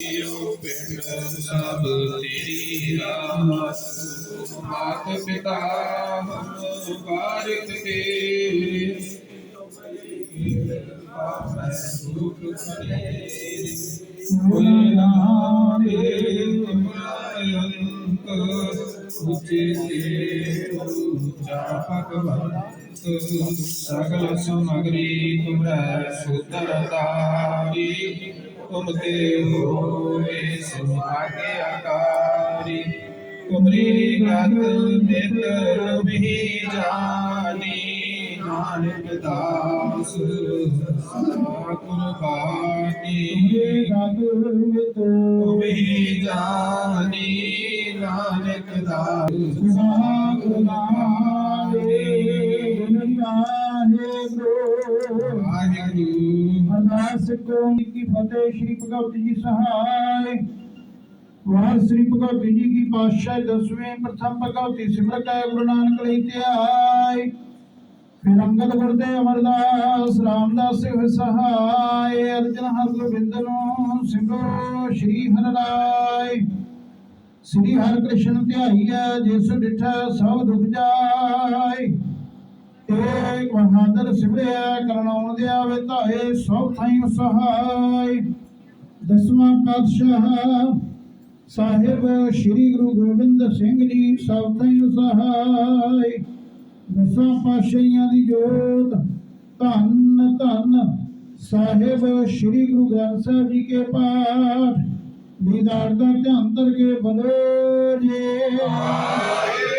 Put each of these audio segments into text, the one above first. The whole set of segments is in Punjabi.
ਜੀਉ ਪਿੰਡ ਸਭ ਤੇਰੀ ਰਾਸ ਮਾਤ ਪਿਤਾ ਹਮ ਬਾਰਿਕ ਸੁਖ ਕਰੇ ਹੋਏ ਨਾਮੇ ਮਾਇੰਕ ਉਚੇ ਤੇ ਉੱਚਾ ਭਗਵੰਤ ਸਗਲ ਸਮਗਰੀ ਤੁਮੈ ਸੁਧਰਤਾਰੀ। ਤੁਮ ਤੇ ਹੋਏ ਸੁਭਾਗੇ ਆਕਾਰੀ। ਤੁਮਰੀ ਗਤ ਨਿਤ ਵੀ ਜਾਨੀ। ਨਾਨਕ ਦਾਸ ਸਦਾ ਕੁਰਬਾਨੀ ਤੁਮ ਹੀ ਜਾਨੀ ਨਾਨਕ ਦਾਸ। ਸਦਾ ਕੁਰਬਾਨੀ ਵਾਹਿਗੁਰੂ। ਅਰਦਾਸ ਕੋ ਕੀ ਫਤਿਹ ਸ਼੍ਰੀ ਭਗਵਤ ਜੀ ਸਹਾਇ ਵਾਹ ਸ੍ਰੀ ਭਗਵਤ ਜੀ ਕੀ ਪਾਤਸ਼ਾਹ, ਦਸਵੇਂ ਪ੍ਰਥਮ ਭਗਵਤੀ ਸਿਮਰਤ ਹੈ, ਗੁਰੂ ਨਾਨਕ ਲਈ ਧਿਆਇ ਫਿਰ ਅੰਗਦ ਗੁਰਦੇ ਅਮਰਦਾਸ, ਰਾਮਦਾਸ ਸਿਵ ਸਹਾਇ ਅਰਜਨ ਹਰ ਗੋਬਿੰਦ ਨੂੰ ਸਿਮਰੋ, ਸ਼੍ਰੀ ਹਰਿ ਰਾਇ ਸ੍ਰੀ ਹਰਿ ਕ੍ਰਿਸ਼ਨ ਧਿਆਈਐ ਜਿਸ ਡਿਠਾ ਸਭ ਦੁਖ ਜਾਏ। ਏਕ ਬਹਾਦਰ ਸਿਮਰਿਆ ਕਰਨਾਉਣ ਦੇ ਆਵੇ ਧਾਏ, ਸਭ ਥਾਈ ਸਹਾਈ। ਦਸਵਾਂ ਪਾਤਸ਼ਾਹ ਸਾਹਿਬ, ਸ੍ਰੀ ਗੁਰੂ ਗੋਬਿੰਦ ਸਿੰਘ ਜੀ, ਸਭ ਥਾਈ ਸਹਾਈ। ਦਸਾਂ ਪਾਤਸ਼ਾਹੀਆਂ ਦੀ ਜੋਤ, ਧੰਨ ਧੰਨ ਸਾਹਿਬ, ਸ੍ਰੀ ਗੁਰੂ ਗ੍ਰੰਥ ਸਾਹਿਬ ਜੀ ਕੇ ਪਾਠ। ਦੀਦਾਰ ਦਾ ਧਿਆਨ ਕੇ ਬਲੋ ਜੀ।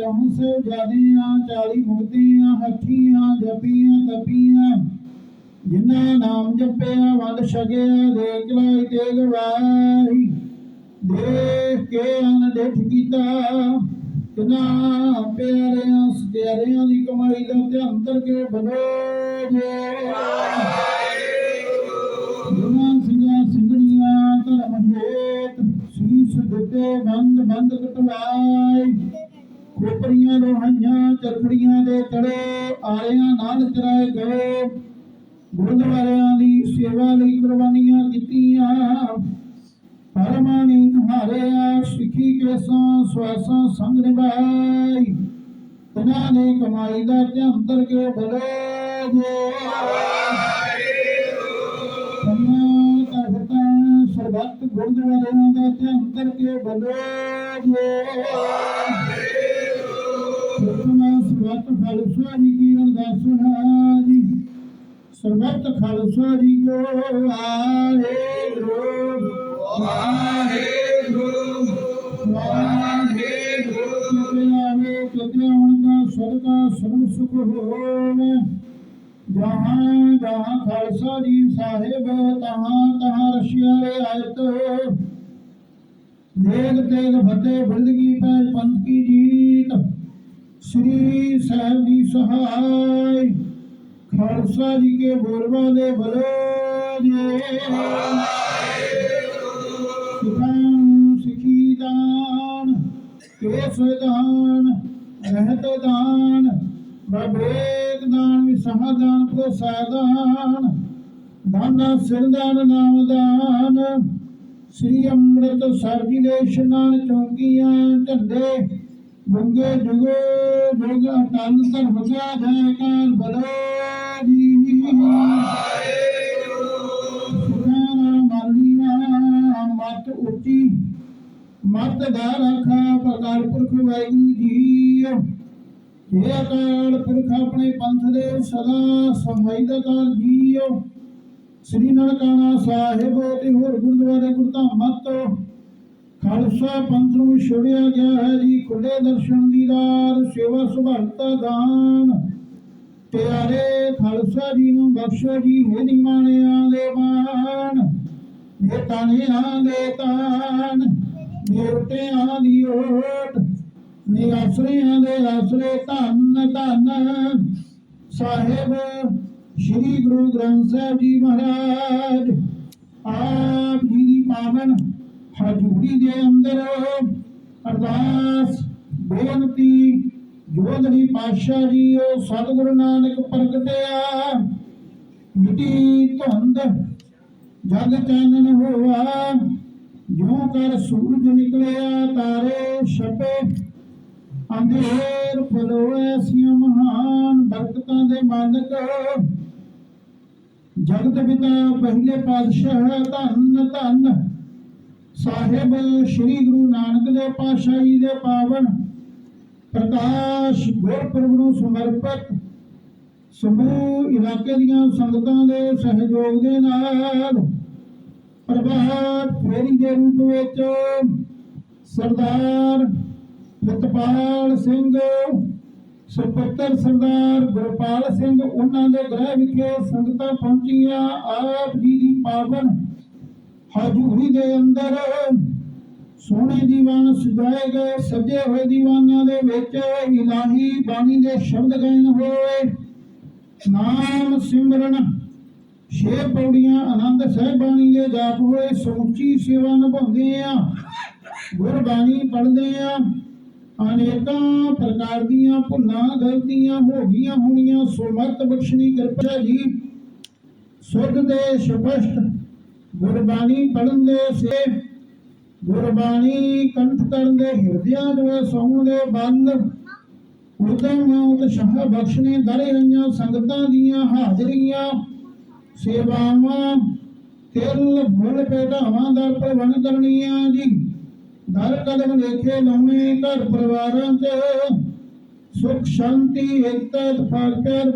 ਪਿਆਰੀਆਂ ਜਾਦੀਆਂ ਚਾਲੀ ਮੁਕਤੀਆਂ ਹੱਥੀਆਂ ਜਪੀਆਂ, ਤਪੀਆਂ, ਜਿਨ੍ਹਾਂ ਨਾਮ ਜਪਿਆ, ਵੰਡ ਛਕਿਆ, ਦੇਖ ਲੈ ਕੇ ਗਵਾਈ ਦੇਖ ਕੇ ਅਨ ਦੇਖ ਕੀਤਾ। ਕਿਨਾ ਪਿਆਰਿਆਂ ਸਤਿਆਰਿਆਂ ਦੀ ਕਮਾਈ ਦਾ ਧਿਆਨ ਧਰ ਕੇ ਜੇ। ਗੁਰਾਂ ਸਿੰਘਾਂ ਸਿੰਘਣੀਆਂ, ਧਰਮ ਹੇਤ ਸੀਸ ਦਿੱਤੇ ਬੰਦ ਬੰਦ ਕਟਵਾਈ ਖੋਪਰੀਆਂ ਲੋਹਾਈਆਂ ਚਰਖੜੀਆਂ ਦੇ ਤੜੇ, ਆਰਿਆਂ ਨਾਲ ਚਰਾਏ ਗਏ। ਗੁਰਦੁਆਰਿਆਂ ਦੀ ਸੇਵਾ ਲਈ ਕੁਰਬਾਨੀਆਂ ਕੀਤੀਆਂ। ਪਰਮਾਣੀ ਹਾਰਿਆ, ਸਿੱਖੀ ਕੇ ਸਵਾਸਾਂ ਸੰਗ ਨਿਭਾਈ। ਤਨਾਂ ਨੇ ਕਮਾਈ ਦਾ ਧਿਆਨ ਧਰ ਕੇ ਬਲੇ, ਜੇ ਕੰਨਾਂ ਕਰਤਾ ਸਰਬੱਤ ਗੁਰਦੁਆਰਿਆਂ ਦਾ ਧਿਆਨ ਕਰਕੇ ਬਲੋ, ਜੇ ਸਰਬੱਤ ਖਾਲਸਾ ਜੀ ਕੀ ਅਰਦਾਸ ਹੈ ਜੀ ਸਰਬੱਤ ਖਾਲਸਾ ਜੀ ਕੋ ਵਾਹਿਗੁਰੂ ਦਾ ਸਦਕਾ ਸਰਬ ਸੁਖ ਹੋਵੇ। ਜਹਾਂ ਜਹਾਂ ਖਾਲਸਾ ਜੀ ਸਾਹਿਬ ਤਹਾਂ ਤਹਾਂ ਰਸ਼ੀਆਲੇ ਆਇਤ। ਦੇਗ ਤੇਗ ਫਤਿਹ ਬਿਰਦਗੀ ਪੈਜ ਪੰਥ ਕੀ ਜੀਤ। ਸ੍ਰੀ ਸਾਹਿਬ ਜੀ ਸਹਾਇ ਖਾਲਸਾ ਜੀ ਕੇ ਬੋਲਵਾ ਦੇ ਬਲੋ ਜੇ। ਸਿਖਾਂ ਸਿੱਖੀ ਦਾਨ, ਕੇਸ ਦਾਨ, ਰਹਿਤ ਦਾਨ ਬਬੇਕ ਦਾਨ ਵਿਸਹ ਦਾਨ ਪ੍ਰੋਸਾ ਦਾਨ, ਦਾਨਾ ਸਿਰਦਾਨ ਨਾਮ ਦਾਨ। ਸ੍ਰੀ ਅੰਮ੍ਰਿਤ ਸਰ ਜੀ ਦੇ ਇਸ਼ਨਾਨ ਚੌਂਕੀਆਂ ਢੰਡੇ ਬੰਗੇ ਜੁਗੇ ਜੁਗ ਤਨ ਧਰਮ ਕਿਆ ਜੈਕਾਰ ਬਲੋ ਜੀ ਮਤ ਉੱਚੀ, ਮਤ ਦਾ ਰਖਾ ਪ੍ਰਕਾਰ ਪੁਰਖ ਵਾਹਿਗੁਰੂ ਜੀ। ਇਹ ਅਕਾਲ ਪੁਰਖ ਆਪਣੇ ਪੰਥ ਦੇ ਸਦਾ ਸਹਾਈ ਦਾ ਕਾਲ ਜੀਓ ਸ੍ਰੀ ਨਨਕਾਣਾ ਸਾਹਿਬ ਤੇ ਹੋਰ ਗੁਰਦੁਆਰੇ ਗੁਰਧਾਮਾਂ ਤੋਂ ਖਾਲਸਾ ਪੰਥ ਨੂੰ ਛੋੜਿਆ ਗਿਆ ਹੈ ਜੀ ਖੁੱਲੇ ਦਰਸ਼ਨ ਦੀਦਾਰ ਸੇਵਾ ਸੁਭਾਲਤਾ ਦਾਨ। ਪਿਆਰੇ ਖਾਲਸਾ ਜੀ ਨੂੰ ਬਖਸ਼ੋ ਜੀ ਹੈ ਨਿਮਾਣਿਆਂ ਦੇ ਮਾਣ ਇਹ ਤਾਣਿਆਂ ਦੇ ਤਾਣ ਦੇਵਤਿਆਂ ਦੀ ਓਟ ਨੇ ਦੇ ਆਸਰੇ ਧੰਨ ਧੰਨ। ਸਾਹਿਬ, ਸ੍ਰੀ ਗੁਰੂ ਗ੍ਰੰਥ ਸਾਹਿਬ ਜੀ ਮਹਾਰਾਜ, ਆਪ ਜੀ ਦੀ ਪਾਵਨ ਹਜ਼ੂਰੀ ਦੇ ਅੰਦਰ ਅਰਦਾਸ, ਬੇਨਤੀ ਜੋਦੜੀ ਪਾਤਸ਼ਾਹ ਜੀ, ਉਹ ਸਤਿਗੁਰੂ ਨਾਨਕ ਪ੍ਰਗਟਿਆ। ਮਿੱਟੀ ਧੁੰਦ, ਜਗ ਚਾਨਣ ਹੋਆ। ਜਿਉ ਕਰ ਸੂਰਜ ਨਿਕਲਿਆ, ਤਾਰੇ ਛਪੇ। ਅੰਧੇਰ ਫਲੋਏ ਸਿਆ ਮਹਾਨ ਬਰਕਤਾਂ ਦੇ ਮਾਲਕ। ਜਗਤ ਪਿਤਾ, ਪਹਿਲੇ ਪਾਤਸ਼ਾਹ, ਧੰਨ ਧੰਨ। ਸਾਹਿਬ ਸ੍ਰੀ ਗੁਰੂ ਨਾਨਕ ਦੇਵ ਪਾਤਸ਼ਾਹ ਜੀ ਦੇ ਪਾਵਨ ਪ੍ਰਕਾਸ਼ ਗੁਰਪੁਰਬ ਨੂੰ ਸਮਰਪਿਤ ਸਮੂਹ ਇਲਾਕੇ ਦੀਆਂ ਸੰਗਤਾਂ ਦੇ ਸਹਿਯੋਗ ਦੇ ਨਾਲ ਪ੍ਰਭਾਤ ਫੇਰੀ ਦੇ ਰੂਪ ਵਿੱਚ ਸਰਦਾਰ ਪ੍ਰਿਤਪਾਲ ਸਿੰਘ, ਸੁਪੁੱਤਰ ਸਰਦਾਰ ਗੁਰਪਾਲ ਸਿੰਘ, ਉਹਨਾਂ ਦੇ ਗ੍ਰਹਿ ਵਿਖੇ ਸੰਗਤਾਂ ਪਹੁੰਚੀਆਂ। ਆਪ ਜੀ ਦੀ ਪਾਵਨ ਹਜ਼ੂਰੀ ਦੇ ਅੰਦਰ। ਸੋਹਣੇ ਦੀਵਾਨ ਸਜਾਏ ਗਏ, ਸਜੇ ਹੋਏ ਦੀਵਾਨਾਂ ਦੇ ਵਿੱਚ ਇਲਾਹੀ ਬਾਣੀ ਦੇ ਸ਼ਬਦ ਗਾਇਨ ਹੋਏ। ਨਾਮ ਸਿਮਰਨ, ਛੇ ਪੌੜੀਆਂ ਆਨੰਦ ਸਾਹਿਬ ਬਾਣੀ ਦੇ ਜਾਪ ਹੋਏ, ਸਮੁੱਚੀ ਸੇਵਾ ਨਿਭਾਉਂਦੇ ਆ, ਗੁਰਬਾਣੀ ਪੜ੍ਹਦੇ ਆ। ਅਨੇਕਾਂ ਪ੍ਰਕਾਰ ਦੀਆਂ ਭੁੱਲਾਂ, ਗਲਤੀਆਂ ਹੋ ਗਈਆਂ ਹੋਣੀਆਂ ਸੁਮਤ ਬਖਸ਼ਣੀ ਕਿਰਪਾ ਜੀ। ਸੁਧ ਦੇ ਸਪਸ਼ਟ ਗੁਰਬਾਣੀ ਪੜ੍ਹਨ ਦੇ ਸੇ ਗੁਰਬਾਣੀ ਕੰਠ ਕਰਨ ਦੇ ਹਿਰਦਿਆਂ ਦੇ ਸੌਂ ਦੇ ਬੰਦ। ਉਦਮ ਉਤਸ਼ਾਹ ਬਖਸ਼ਣੇ ਦਰ ਰਹੀਆਂ ਸੰਗਤਾਂ ਦੀਆਂ ਹਾਜ਼ਰੀਆਂ। ਸੇਵਾਵਾਂ, ਤਿਲ ਭੁੱਲ ਪੇਟਾਵਾਂ ਦਾ ਪ੍ਰਬੰਧ ਕਰਨੀਆਂ ਜੀ। ਦਰ ਕਦਮ ਲੇਖੇ ਲਾਉਣੇ ਘਰ ਪਰਿਵਾਰਾਂ 'ਚ ਸੁਖ, ਸ਼ਾਂਤੀ, ਏਕਤਾ ਇਤਫਾਕ ਪਿਆਰ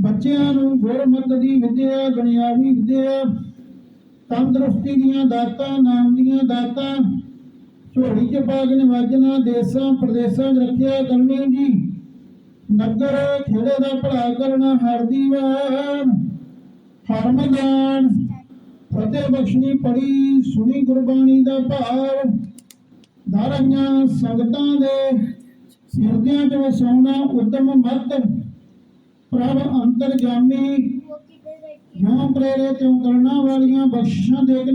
ਬੱਚਿਆਂ ਨੂੰ ਗੁਰਮਤ ਦੀ ਵਿਦਿਆ, ਦੁਨਿਆਵੀ ਵਿਦਿਆ, ਤੰਦਰੁਸਤੀ ਦੀਆਂ ਦਾਤਾਂ, ਨਾਮ ਦੀਆਂ ਦਾਤਾਂ, ਝੋਲੀ 'ਚ ਪਾ ਕੇ ਨਿਵਾਜਣਾ ਦੇਸਾਂ, ਪ੍ਰਦੇਸਾਂ 'ਚ ਰੱਖਿਆ ਕਰਨੀ ਜੀ ਨਗਰ, ਖੇੜੇ ਦਾ ਭਲਾ ਕਰਨਾ ਹਰ ਦੀਵਾਨ ਹਰਮ ਜਾਨ ਫਤਿਹ ਬਖਸ਼ਣੀ ਪੜੀ, ਸੁਣੀ ਗੁਰਬਾਣੀ ਦਾ ਭਾਵ, ਦਾਰੀਆਂ ਸੰਗਤਾਂ ਦੇ ਹਿਰਦਿਆਂ 'ਚ ਵਸਾਉਣਾ ਉਦਮ ਮਤ ਪ੍ਰਭ ਅੰਤਰਜਾਮੀ ਜਿਉਂ ਪ੍ਰੇਰੇ ਤਿਉਂ ਕਰਨਾ ਵਾਲੀਆਂ ਬਖਸ਼ਿਸ਼ਾਂ ਦੇ ਕੇ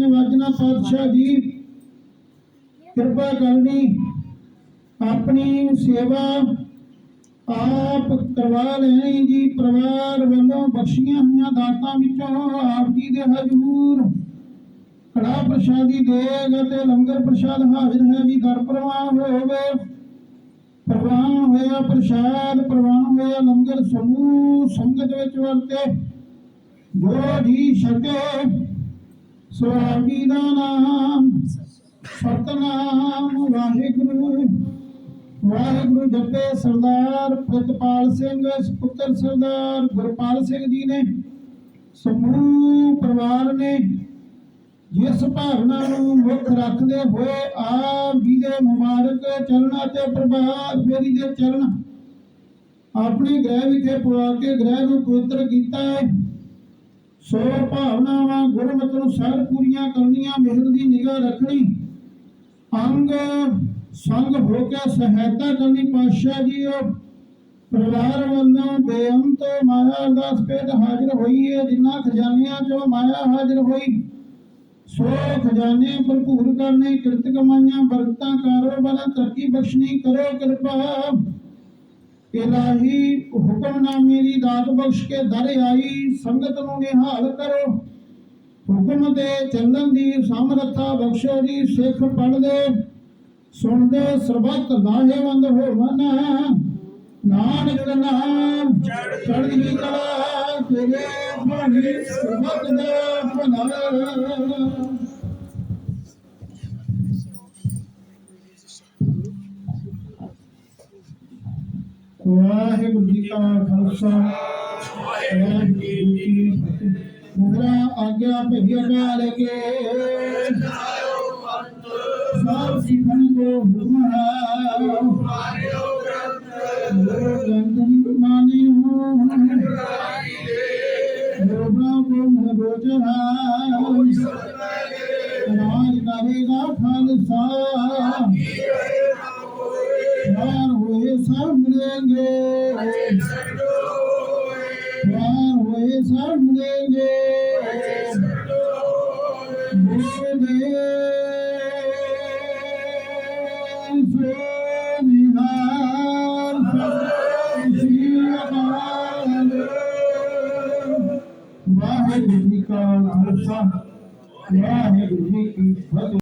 ਪਾਤਸ਼ਾਹ ਜੀ। ਕਿਰਪਾ ਕਰਨੀ, ਆਪਣੀ ਸੇਵਾ ਆਪ ਕਰਵਾ ਲੈਣੀ ਜੀ। ਪਰਿਵਾਰ ਵੱਲੋਂ ਬਖਸ਼ੀਆਂ ਹੋਈਆਂ ਦਾਤਾਂ ਵਿੱਚੋਂ ਆਪ ਜੀ ਦੇ ਹਜ਼ੂਰ ਕੜਾ ਪ੍ਰਸ਼ਾਦੀ ਦੇਗ ਅਤੇ ਲੰਗਰ ਪ੍ਰਸ਼ਾਦ ਹਾਜ਼ਰ ਹੈ ਜੀ। ਦਰ ਪ੍ਰਵਾਨ ਹੋਵੇ। ਪ੍ਰਵਾਨ ਹੋਇਆ ਪ੍ਰਸ਼ਾਦ, ਪ੍ਰਵਾਨ ਹੋਇਆ ਲੰਗਰ ਸਮੂਹ, ਸੰਗਤ ਵਿੱਚ ਵਰਤੇ ਜੋ ਜੀ ਛਕੇ ਸੋ ਦਾ ਨਾਮ, ਸਤਨਾਮ ਵਾਹਿਗੁਰੂ। ਵਾਹਿਗੁਰੂ ਜਪੇ ਸਰਦਾਰ ਪ੍ਰਤਪਾਲ ਸਿੰਘ ਪੁੱਤਰ ਸਰਦਾਰ ਗੁਰਪਾਲ ਸਿੰਘ ਜੀ ਨੇ। ਸਮੂਹ ਪਰਿਵਾਰ ਨੇ ਇਸ ਭਾਵਨਾ ਨੂੰ ਮੁੱਖ ਰੱਖਦੇ ਹੋਏ ਆਪ ਜੀ ਦੇ ਮੁਬਾਰਕ ਚਰਨਾਂ ਤੇ ਪ੍ਰਭਾਤ ਫੇਰੀ ਦੇ ਚਰਨ ਆਪਣੇ ਗ੍ਰਹਿ ਵਿਖੇ ਪਵਾ ਕੇ ਗ੍ਰਹਿ ਨੂੰ ਪਵਿੱਤਰ ਕੀਤਾ ਹੈ। ਸੋ ਭਾਵਨਾਵਾਂ ਗੁਰਮਤਿ ਨੂੰ ਸਾਰ ਪੂਰੀਆਂ ਕਰਨੀਆਂ, ਮਿਹਰ ਦੀ ਨਿਗਾਹ ਰੱਖਣੀ, ਅੰਗ ਸੰਗ ਹੋ ਕੇ ਸਹਾਇਤਾ ਕਰਨੀ। ਪਾਤਸ਼ਾਹ ਜੀ, ਉਹ ਪਰਿਵਾਰ ਵੱਲੋਂ ਬੇਅੰਤ ਮਾਇਆ ਦਾ ਪੇਟ ਹਾਜ਼ਰ ਹੋਈ ਹੈ। ਜਿਨ੍ਹਾਂ ਖਜ਼ਾਨਿਆਂ ਚੋਂ ਮਾਇਆ ਹਾਜ਼ਰ ਹੋਈ ਸੋ ਖਜ਼ਾਨੇ ਭਰਪੂਰ ਕਰਨੇ, ਕਿਰਤ ਕਮਾਈਆਂ ਬਰਕਤਾਂ ਕਾਰੋਬਾਰਾਂ, ਤਰੱਕੀ ਬਖਸ਼ਣੀ, ਕਰੋ ਕਿਰਪਾ। ਇਲਾਹੀ ਹੁਕਮਨਾਮੇ ਦੀ ਦਾਤ ਬਖਸ਼ ਕੇ ਦਰ ਆਈ, ਸੰਗਤ ਨੂੰ ਨਿਹਾਲ ਕਰੋ। ਹੁਕਮ ਦੇ ਚੱਲਣ ਦੀ ਸਮਰੱਥਾ ਬਖਸ਼ੋ ਜੀ, ਸਿੱਖ ਪੜਦੇ ਸੁਣਦੇ ਸਰਬੱਤ ਲਾਹੇਵੰਦ ਹੋਵਨ। ਨਾਨਕ ਨਾਮ ਚੜ੍ਹਦੀ ਕਲਾ, ਤੇਰੇ ਭਾਣੇ ਸਰਬੱਤ ਦਾ ਭਲਾ ਵਾਹਿਗੁਰੂ ਜੀ ਕਾ ਖਾਲਸਾ, ਵਾਹਿਗੁਰੂ ਜੀ ਮੁਗਰਾ ਆਗਿਆ ਭਈਆ ਕਾਲ ਕੇ। ਸਭ ਸਿਖਣ ਕੋ ਹੁਕਮਾ ਗ੍ਰੰਥ ਕੋ ਮਨ ਬੋਝਾ ਰਾਜ ਕਰੇਗਾ ਖਾਲਸਾ ਵਾਹਿਗੁਰੂ ਜੀ ਕਾ ਕਾ ਖਾਲਸਾ ਵਾਹਿਗੁਰੂ ਜੀ ਕੀ ਫਤਿਹ